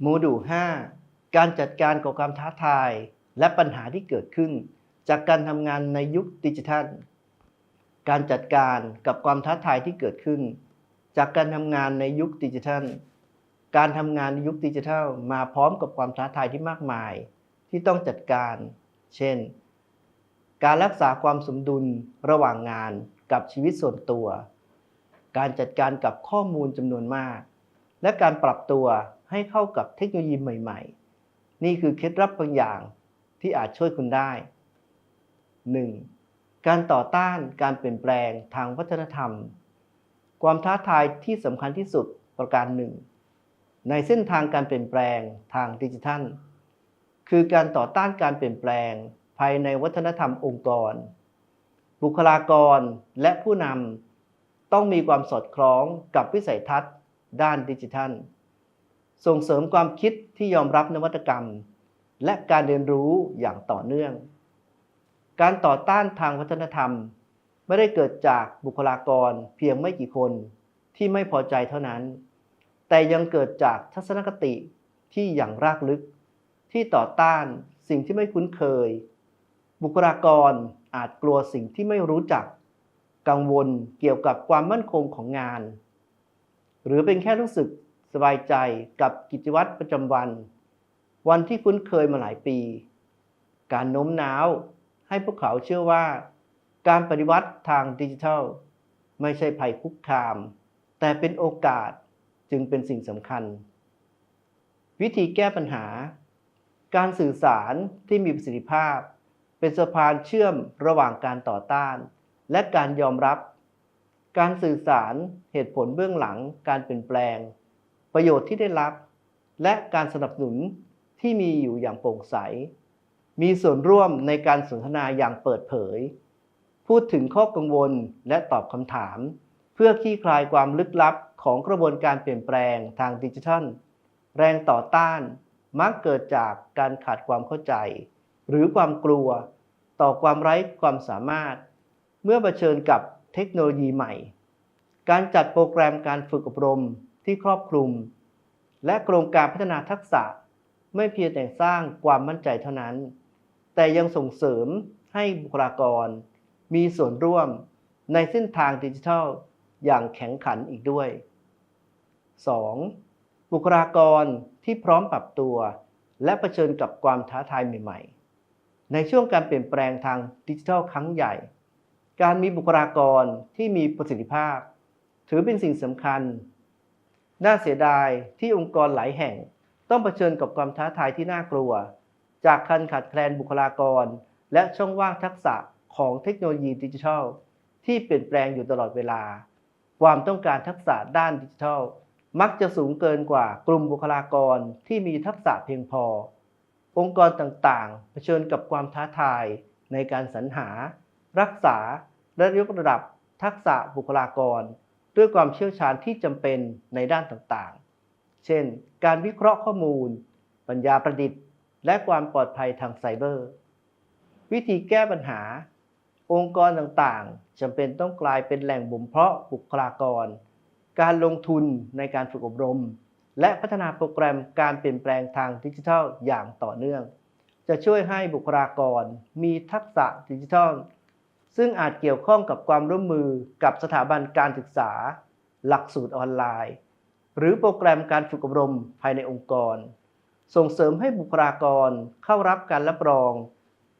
โมดูล5การจัดการกับความท้าทาย และปัญหาที่เกิดขึ้น จากการทำงานในยุคดิจิทัล การจัดการกับความท้าทายที่เกิดขึ้น จากการทำงานในยุคดิจิทัล การทำงานในยุคดิจิทัลมาพร้อมกับความท้าทายที่มากมาย ที่ต้องจัดการ เช่น การรักษาความสมดุลระหว่างงานกับชีวิตส่วนตัว การจัดการกับข้อมูลจำนวนมาก และการปรับตัว ให้เข้ากับเทคโนโลยีใหม่ ๆ นี่คือเคล็ดลับบางอย่างที่อาจช่วยคุณได้ 1. การต่อต้านการเปลี่ยนแปลงทางวัฒนธรรม ความท้าทายที่สำคัญที่สุดประการหนึ่ง ในเส้นทางการเปลี่ยนแปลงทางดิจิทัล คือการต่อต้านการเปลี่ยนแปลงภายในวัฒนธรรมองค์กร บุคลากรและผู้นำต้องมีความสอดคล้องกับวิสัยทัศน์ด้านดิจิทัล ส่งเสริมความคิดที่ยอมรับนวัตกรรม และการเรียนรู้อย่างต่อเนื่อง การต่อต้านทางวัฒนธรรม ไม่ได้เกิดจากบุคลากรเพียงไม่กี่คนที่ไม่พอใจเท่านั้น แต่ยังเกิดจากทัศนคติที่อย่างรากลึก ที่ต่อต้านสิ่งที่ไม่คุ้นเคย บุคลากรอาจกลัวสิ่งที่ไม่รู้จัก กังวลเกี่ยวกับความมั่นคงของงาน หรือเป็นแค่รู้สึก สบายใจกับกิจวัตรประจำวัน วันที่คุ้นเคยมาหลายปี การโน้มน้าวให้พวกเขาเชื่อว่า การปฏิวัติทางดิจิทัล ไม่ใช่ภัยคุกคาม แต่เป็นโอกาสจึงเป็นสิ่งสำคัญ วิธีแก้ปัญหา การสื่อสารที่มีประสิทธิภาพ เป็นสะพานเชื่อมระหว่างการต่อต้าน และการยอมรับ การสื่อสารเหตุผลเบื้องหลังการเปลี่ยนแปลง ประโยชน์ที่ได้รับ และการสนับสนุนที่มีอยู่อย่างโปร่งใส มีส่วนร่วมในการสนทนาอย่างเปิดเผย พูดถึงข้อกังวลและตอบคำถาม เพื่อคลี่คลายความลึกลับของกระบวนการเปลี่ยนแปลงทางดิจิทัล แรงต่อต้านมักเกิดจากการขาดความเข้าใจ หรือความกลัวต่อความไร้ความสามารถ เมื่อเผชิญกับเทคโนโลยีใหม่ การจัดโปรแกรมการฝึกอบรม ที่ครอบคลุม และโครงการพัฒนาทักษะไม่เพียงแต่สร้างความมั่นใจเท่านั้น แต่ยังส่งเสริมให้บุคลากร มีส่วนร่วมในเส้นทางดิจิทัลอย่างแข็งขันอีกด้วย 2. บุคลากรที่พร้อมปรับตัว และะเผชิญกับความท้าทายใหม่ ๆ ในช่วงการเปลี่ยนแปลงทางดิจิทัลครั้งใหญ่ การมีบุคลากรที่มีประสิทธิภาพ ถือเป็นสิ่งสำคัญ น่าเสียดายที่องค์กรหลายแห่ง ต้องเผชิญกับความท้าทายที่น่ากลัว จากการขาดแคลนบุคลากร และช่องว่างทักษะของเทคโนโลยีดิจิทัล ที่เปลี่ยนแปลงอยู่ตลอดเวลา ความต้องการทักษะด้านดิจิทัล มักจะสูงเกินกว่ากลุ่มบุคลากรที่มีทักษะเพียงพอ องค์กรต่างๆ เผชิญกับความท้าทายในการสรรหา รักษาและยกระดับทักษะบุคลากร ด้วยความเชี่ยวชาญที่จำเป็นในด้านต่างๆ เช่น การวิเคราะห์ข้อมูล ปัญญาประดิษฐ์ และความปลอดภัยทางไซเบอร์ วิธีแก้ปัญหา องค์กรต่างๆจำเป็นต้องกลายเป็นแหล่งบ่มเพาะบุคลากร การลงทุนในการฝึกอบรม และพัฒนาโปรแกรมการเปลี่ยนแปลงทางดิจิทัลอย่างต่อเนื่อง จะช่วยให้บุคลากรมีทักษะดิจิทัล ซึ่งอาจเกี่ยวข้องกับความร่วมมือกับสถาบันการศึกษา หลักสูตรออนไลน์ หรือโปรแกรมการฝึกอบรมภายในองค์กร ส่งเสริมให้บุคลากรเข้ารับการรับรอง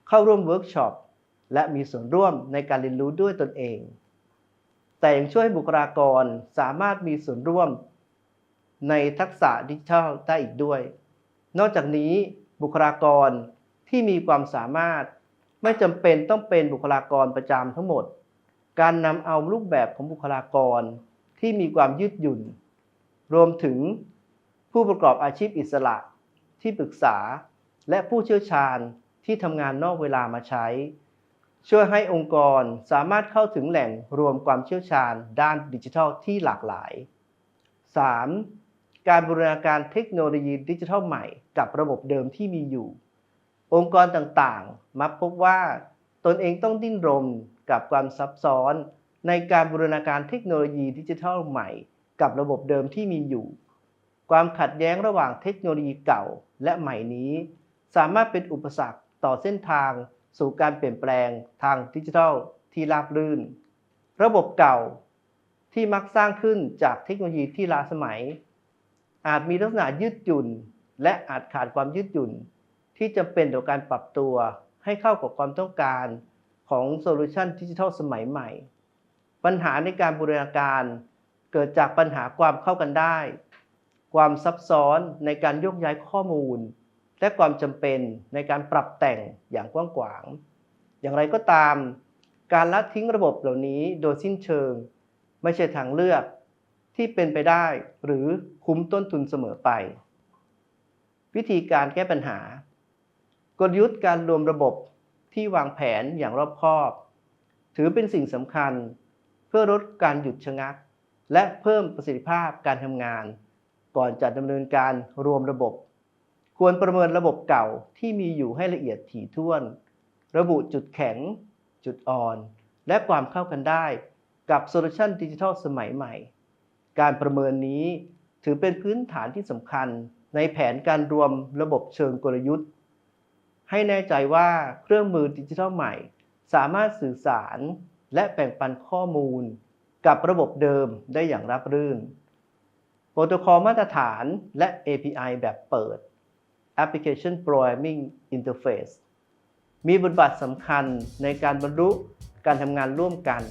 เข้าร่วมเวิร์กช็อปและมีส่วนร่วมในการเรียนรู้ด้วยตนเอง แต่ยังช่วยให้บุคลากรสามารถมีส่วนร่วม ในทักษะดิจิทัลได้อีกด้วย นอกจากนี้บุคลากรที่มีความสามารถ ไม่จำเป็นต้องเป็นบุคลากรประจำทั้งหมด การนำเอารูปแบบของบุคลากรที่มีความยืดหยุ่น รวมถึงผู้ประกอบอาชีพอิสระ ที่ปรึกษา และผู้เชี่ยวชาญที่ทำงานนอกเวลามาใช้ ช่วยให้องค์กรสามารถเข้าถึงแหล่งรวมความเชี่ยวชาญด้านดิจิทัลที่หลากหลาย 3. การบูรณาการเทคโนโลยีดิจิทัลใหม่กับระบบเดิมที่มีอยู่ องค์กรต่างๆ มักพบว่าตนเองต้องดิ้นรนกับความซับซ้อนในการบูรณาการเทคโนโลยีดิจิทัลใหม่ กับระบบเดิมที่มีอยู่ ความขัดแย้งระหว่างเทคโนโลยีเก่าและใหม่นี้ สามารถเป็นอุปสรรคต่อเส้นทางสู่การเปลี่ยนแปลงทางดิจิทัลที่ราบรื่น ระบบเก่าที่มักสร้างขึ้นจากเทคโนโลยีที่ล้าสมัย อาจมีลักษณะยืดหยุ่น และอาจขาดความยืดหยุ่น ที่จำเป็นต่อการปรับตัวให้เข้ากับความต้องการของโซลูชันดิจิทัลสมัยใหม่ ปัญหาในการบูรณาการเกิดจากปัญหาความเข้ากันได้ ความซับซ้อนในการโยกย้ายข้อมูล และความจำเป็นในการปรับแต่งอย่างกว้างขวาง อย่างไรก็ตาม การละทิ้งระบบเหล่านี้โดยสิ้นเชิง ไม่ใช่ทางเลือกที่เป็นไปได้หรือคุ้มต้นทุนเสมอไป วิธีการแก้ปัญหา กลยุทธ์การรวมระบบที่วางแผนอย่างรอบคอบ ถือเป็นสิ่งสำคัญเพื่อลดการหยุดชะงัก และเพิ่มประสิทธิภาพการทำงาน ก่อนจะดำเนินการรวมระบบ ควรประเมินระบบเก่าที่มีอยู่ให้ละเอียดถี่ถ้วน ระบุจุดแข็ง จุดอ่อน และความเข้ากันได้กับโซลูชันดิจิทัลสมัยใหม่ การประเมินนี้ถือเป็นพื้นฐานที่สำคัญในแผนการรวมระบบเชิงกลยุทธ์ ให้แน่ใจว่าเครื่องมือดิจิทัลใหม่ สามารถสื่อสารและแบ่งปันข้อมูล กับระบบเดิมได้อย่างราบรื่น โปรโตคอลมาตรฐานและ API แบบเปิด Application Programming Interface มีบทบาทสำคัญในการบรรลุการทำงานร่วมกัน